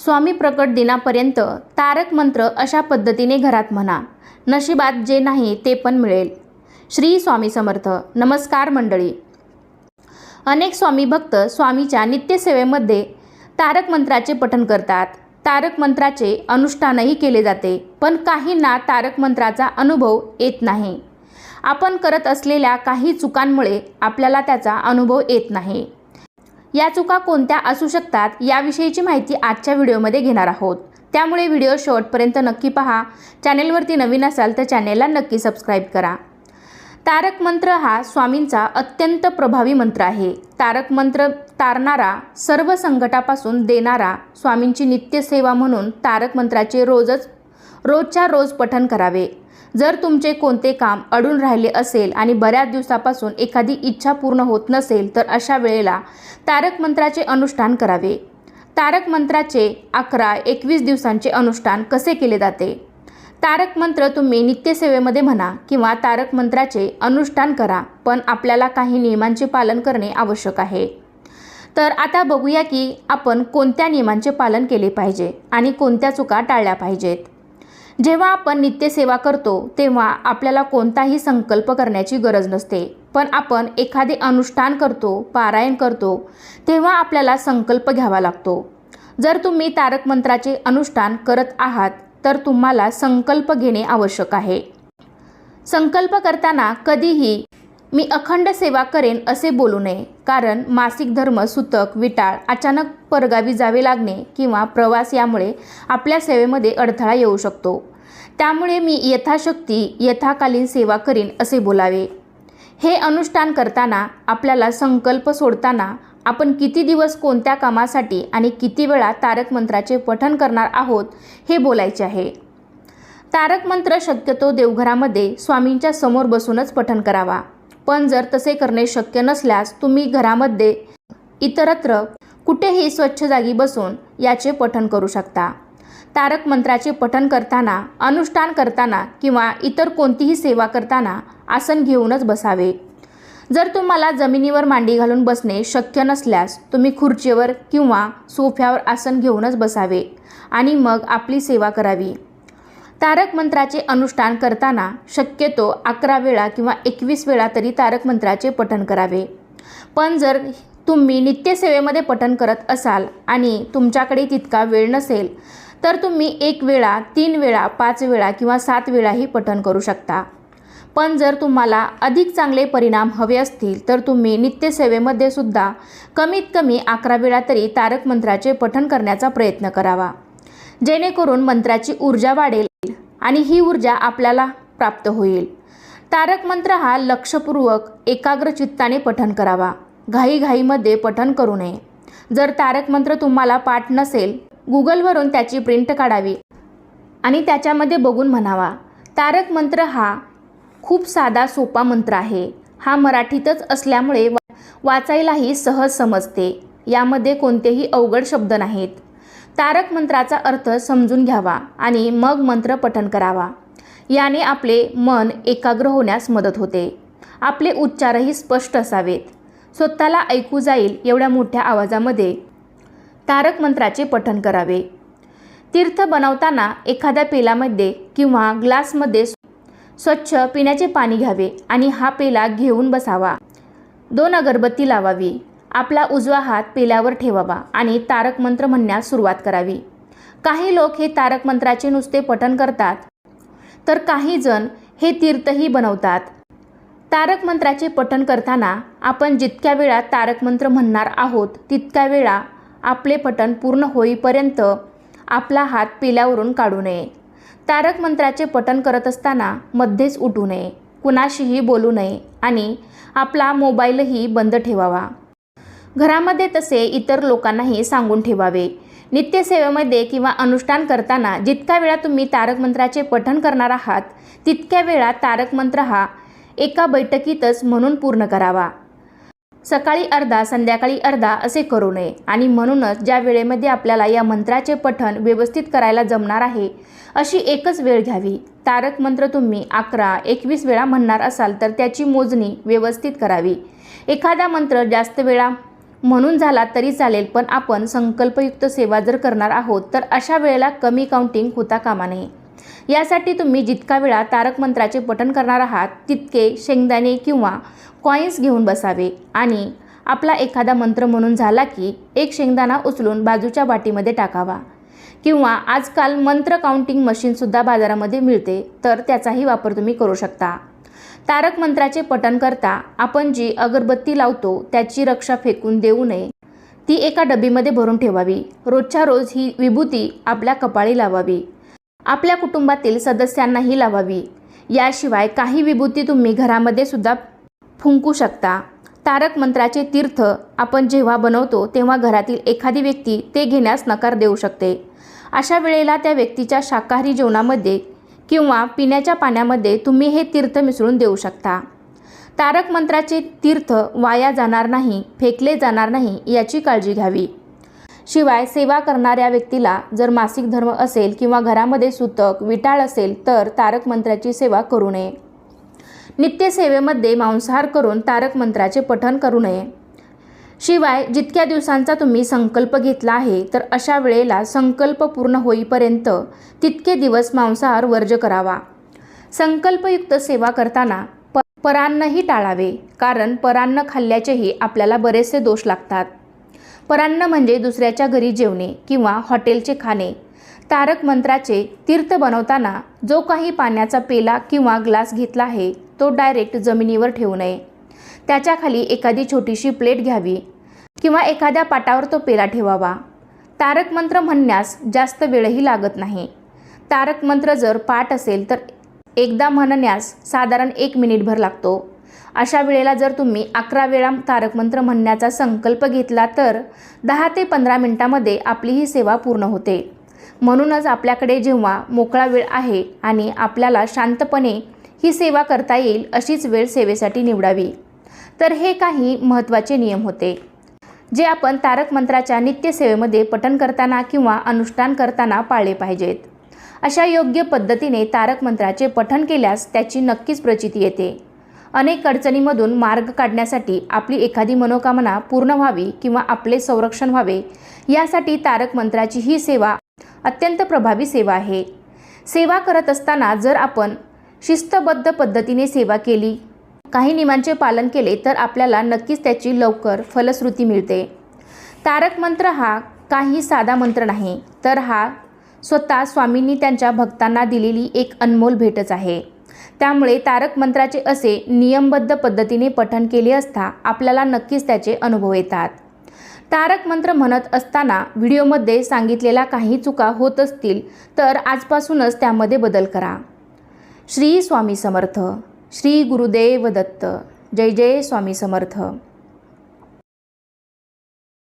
स्वामी प्रकट दिनापर्यंत तारक मंत्र अशा पद्धतीने घरात म्हणा. नशिबात जे नाही ते पण मिळेल. श्री स्वामी समर्थ. नमस्कार मंडळी. अनेक स्वामी भक्त स्वामीच्या नित्यसेवेमध्ये तारक मंत्राचे पठण करतात. तारक मंत्राचे अनुष्ठानही केले जाते पण काहींना तारक मंत्राचा अनुभव येत नाही. आपण करत असलेल्या काही चुकांमुळे आपल्याला त्याचा अनुभव येत नाही. या चुका कोणत्या असू शकतात याविषयीची माहिती आजच्या व्हिडिओमध्ये घेणार आहोत. त्यामुळे व्हिडिओ शेवटपर्यंत नक्की पहा. चॅनेलवरती नवीन असाल तर चॅनेलला नक्की सबस्क्राईब करा. तारक मंत्र हा स्वामींचा अत्यंत प्रभावी मंत्र आहे. तारक मंत्र तारणारा सर्व संकटापासून देणारा स्वामींची नित्यसेवा म्हणून तारक मंत्राचे रोजच रोजच्या रोज पठन करावे. जर तुमचे कोणते काम अडून राहिले असेल आणि बऱ्याच दिवसापासून एखादी इच्छा पूर्ण होत नसेल तर अशा वेळेला तारक मंत्राचे अनुष्ठान करावे. तारक मंत्राचे अकरा एकवीस दिवसांचे अनुष्ठान कसे केले जाते? तारक मंत्र तुम्ही नित्यसेवेमध्ये म्हणा किंवा तारक मंत्राचे अनुष्ठान करा पण आपल्याला काही नियमांचे पालन करणे आवश्यक आहे. तर आता बघूया की आपण कोणत्या नियमांचे पालन केले पाहिजे आणि कोणत्या चुका टाळल्या पाहिजेत. जेव्हा आपण नित्यसेवा करतो तेव्हा आपल्याला कोणताही संकल्प करण्याची गरज नसते. पण आपण एखादे अनुष्ठान करतो पारायण करतो तेव्हा आपल्याला संकल्प घ्यावा लागतो. जर तुम्ही तारक मंत्राचे अनुष्ठान करत आहात तर तुम्हाला संकल्प घेणे आवश्यक आहे. संकल्प करताना कधीही मी अखंड सेवा करेन असे बोलू नये कारण मासिक धर्म सुतक विटाळ अचानक परगावी जावे लागणे किंवा प्रवास यामुळे आपल्या सेवेमध्ये अडथळा येऊ शकतो. त्यामुळे मी यथाशक्ती यथाकालीन सेवा करीन असे बोलावे. हे अनुष्ठान करताना आपल्याला संकल्प सोडताना आपण किती दिवस कोणत्या कामासाठी आणि किती वेळा तारक मंत्राचे पठण करणार आहोत हे बोलायचे आहे. तारक मंत्र शक्यतो देवघरामध्ये स्वामींच्या समोर बसूनच पठण करावा. पण जर तसे करणे शक्य नसल्यास तुम्ही घरामध्ये इतरत्र कुठेही स्वच्छ जागी बसून याचे पठण करू शकता. तारक मंत्राचे पठण करताना अनुष्ठान करताना किंवा इतर कोणतीही सेवा करताना आसन घेऊनच बसावे. जर तुम्हाला जमिनीवर मांडी घालून बसणे शक्य नसल्यास तुम्ही खुर्चीवर किंवा सोफ्यावर आसन घेऊनच बसावे आणि मग आपली सेवा करावी. तारक मंत्राचे अनुष्ठान करताना शक्यतो अकरा वेळा किंवा एकवीस वेळा तरी तारक मंत्राचे पठण करावे. पण जर तुम्ही नित्यसेवेमध्ये पठण करत असाल आणि तुमच्याकडे तितका वेळ नसेल तर तुम्ही एक वेळा तीन वेळा पाच वेळा किंवा सात वेळाही पठण करू शकता. पण जर तुम्हाला अधिक चांगले परिणाम हवे असतील तर तुम्ही नित्यसेवेमध्ये सुद्धा कमीत कमी अकरा वेळा तरी तारक मंत्राचे पठण करण्याचा प्रयत्न करावा. जेणेकरून मंत्राची ऊर्जा वाढेल आणि ही ऊर्जा आपल्याला प्राप्त होईल. तारक मंत्र हा लक्षपूर्वक एकाग्र चित्ताने पठण करावा. घाईघाईमध्ये पठण करू नये. जर तारक मंत्र तुम्हाला पाठ नसेल गुगलवरून त्याची प्रिंट काढावी आणि त्याच्यामध्ये बघून म्हणावा तारक मंत्र हा खूप साधा सोपा मंत्र आहे. हा मराठीतच असल्यामुळे वा वाचायलाही सहज समजते. यामध्ये कोणतेही अवघड शब्द नाहीत. तारक मंत्राचा अर्थ समजून घ्यावा आणि मग मंत्र पठण करावा. याने आपले मन एकाग्र होण्यास मदत होते. आपले उच्चारही स्पष्ट असावेत. स्वतःला ऐकू जाईल एवढ्या मोठ्या आवाजामध्ये तारक मंत्राचे पठण करावे. तीर्थ बनवताना एखाद्या पेलामध्ये किंवा ग्लासमध्ये स्वच्छ पिण्याचे पाणी घ्यावे आणि हा पेला घेऊन बसावा. दोन अगरबत्ती लावावी. आपला उजवा हात पेल्यावर ठेवावा आणि तारक मंत्र म्हणण्यास सुरुवात करावी. काही लोक हे तारक मंत्राचे नुसते पठण करतात तर काही जण हे तीर्थही बनवतात. तारक मंत्राचे पठण करताना आपण जितक्या वेळा तारक मंत्र म्हणणार आहोत तितक्या वेळा आपले पठण पूर्ण होईपर्यंत आपला हात पेल्यावरून काढू नये. तारक मंत्राचे पठण करत असताना मध्येच उठू नये. कुणाशीही बोलू नये आणि आपला मोबाईलही बंद ठेवावा. घरामध्ये तसे इतर लोकांनाही सांगून ठेवावे. नित्यसेवेमध्ये किंवा अनुष्ठान करताना जितक्या वेळा तुम्ही तारक मंत्राचे पठण करणार आहात तितक्या वेळा तारक मंत्र हा एका बैठकीतच म्हणून पूर्ण करावा. सकाळी अर्धा संध्याकाळी अर्धा असे करू नये. आणि म्हणूनच ज्या वेळेमध्ये आपल्याला या मंत्राचे पठण व्यवस्थित करायला जमणार आहे अशी एकच वेळ घ्यावी. तारक मंत्र तुम्ही अकरा एकवीस वेळा म्हणणार असाल तर त्याची मोजणी व्यवस्थित करावी. एखादा मंत्र जास्त वेळा म्हणून झाला तरी चालेल पण आपण संकल्पयुक्त सेवा जर करणार आहोत तर अशा वेळेला कमी काउंटिंग होता कामा नये. यासाठी तुम्ही जितका वेळा तारक मंत्राचे पठण करणार आहात तितके शेंगदाणे किंवा कॉईन्स घेऊन बसावे. आणि आपला एखादा मंत्र म्हणून झाला की एक शेंगदाणा उचलून बाजूच्या वाटीमध्ये टाकावा. किंवा आजकाल मंत्र काउंटिंग मशीनसुद्धा बाजारामध्ये मिळते तर त्याचाही वापर तुम्ही करू शकता. तारक मंत्राचे पठण करता आपण जी अगरबत्ती लावतो त्याची रक्षा फेकून देऊ नये. ती एका डबीमध्ये भरून ठेवावी. रोजच्या रोज ही विभूती आपल्या कपाळी लावावी. आपल्या कुटुंबातील सदस्यांनाही लावावी. याशिवाय काही विभूती तुम्ही घरामध्ये सुद्धा फुंकू शकता. तारक मंत्राचे तीर्थ आपण जेव्हा बनवतो तेव्हा घरातील एखादी व्यक्ती ते घेण्यास नकार देऊ शकते. अशा वेळेला त्या व्यक्तीच्या शाकाहारी जेवणामध्ये किंवा पिण्याच्या पाण्यामध्ये तुम्ही हे तीर्थ मिसळून देऊ शकता. तारक मंत्राचे तीर्थ वाया जाणार नाही फेकले जाणार नाही याची काळजी घ्यावी. शिवाय सेवा करणाऱ्या व्यक्तीला जर मासिक धर्म असेल किंवा घरामध्ये सुतक विटाळ असेल तर तारक मंत्राची सेवा करू नये. नित्यसेवेमध्ये मांसाहार करून तारक मंत्राचे पठण करू नये. शिवाय जितक्या दिवसांचा तुम्ही संकल्प घेतला आहे तर अशा वेळेला संकल्प पूर्ण होईपर्यंत तितके दिवस मांसाहार वर्ज करावा. संकल्पयुक्त सेवा करताना प परान्नही टाळावे कारण परान्न खाल्ल्याचेही आपल्याला बरेचसे दोष लागतात. परान्न म्हणजे दुसऱ्याच्या घरी जेवणे किंवा हॉटेलचे खाणे. तारक मंत्राचे तीर्थ बनवताना जो काही पाण्याचा पेला किंवा ग्लास घेतला आहे तो डायरेक्ट जमिनीवर ठेवू नये. त्याच्याखाली एखादी छोटीशी प्लेट घ्यावी किंवा एखाद्या पाटावर तो पेला ठेवावा. तारक मंत्र म्हणण्यास जास्त वेळही लागत नाही. तारक मंत्र जर पाठ असेल तर एकदा म्हणण्यास साधारण एक मिनिटभर लागतो. अशा वेळेला जर तुम्ही अकरा वेळा तारकमंत्र म्हणण्याचा संकल्प घेतला तर दहा ते पंधरा मिनटामध्ये आपली ही सेवा पूर्ण होते. म्हणूनच आपल्याकडे जेव्हा मोकळा वेळ आहे आणि आपल्याला शांतपणे ही सेवा करता येईल अशीच वेळ सेवेसाठी निवडावी. तर हे काही महत्त्वाचे नियम होते. जे आपण तारक मंत्राच्या नित्यसेवेमध्ये पठण करताना किंवा अनुष्ठान करताना पाळले पाहिजेत. अशा योग्य पद्धतीने तारक मंत्राचे पठण केल्यास त्याची नक्कीच प्रचिती येते. अनेक अडचणीमधून मार्ग काढण्यासाठी आपली एखादी मनोकामना पूर्ण व्हावी किंवा आपले संरक्षण व्हावे यासाठी तारक मंत्राची ही सेवा अत्यंत प्रभावी सेवा आहे. सेवा करत असताना जर आपण शिस्तबद्ध पद्धतीने सेवा केली काही नियमांचे पालन केले तर आपल्याला नक्कीच त्याची लवकर फलश्रुती मिळते. तारक मंत्र हा काही साधा मंत्र नाही तर हा स्वतः स्वामींनी त्यांच्या भक्तांना दिलेली एक अनमोल भेटच आहे. त्यामुळे तारक मंत्राचे असे नियमबद्ध पद्धतीने पठण केले असता आपल्याला नक्कीच त्याचे अनुभव येतात. तारक मंत्र म्हणत असताना व्हिडिओमध्ये सांगितलेल्या काही चुका होत असतील तर आजपासूनच त्यामध्ये बदल करा. श्री स्वामी समर्थ श्री गुरुदेव दत्त जय जय स्वामी समर्थ.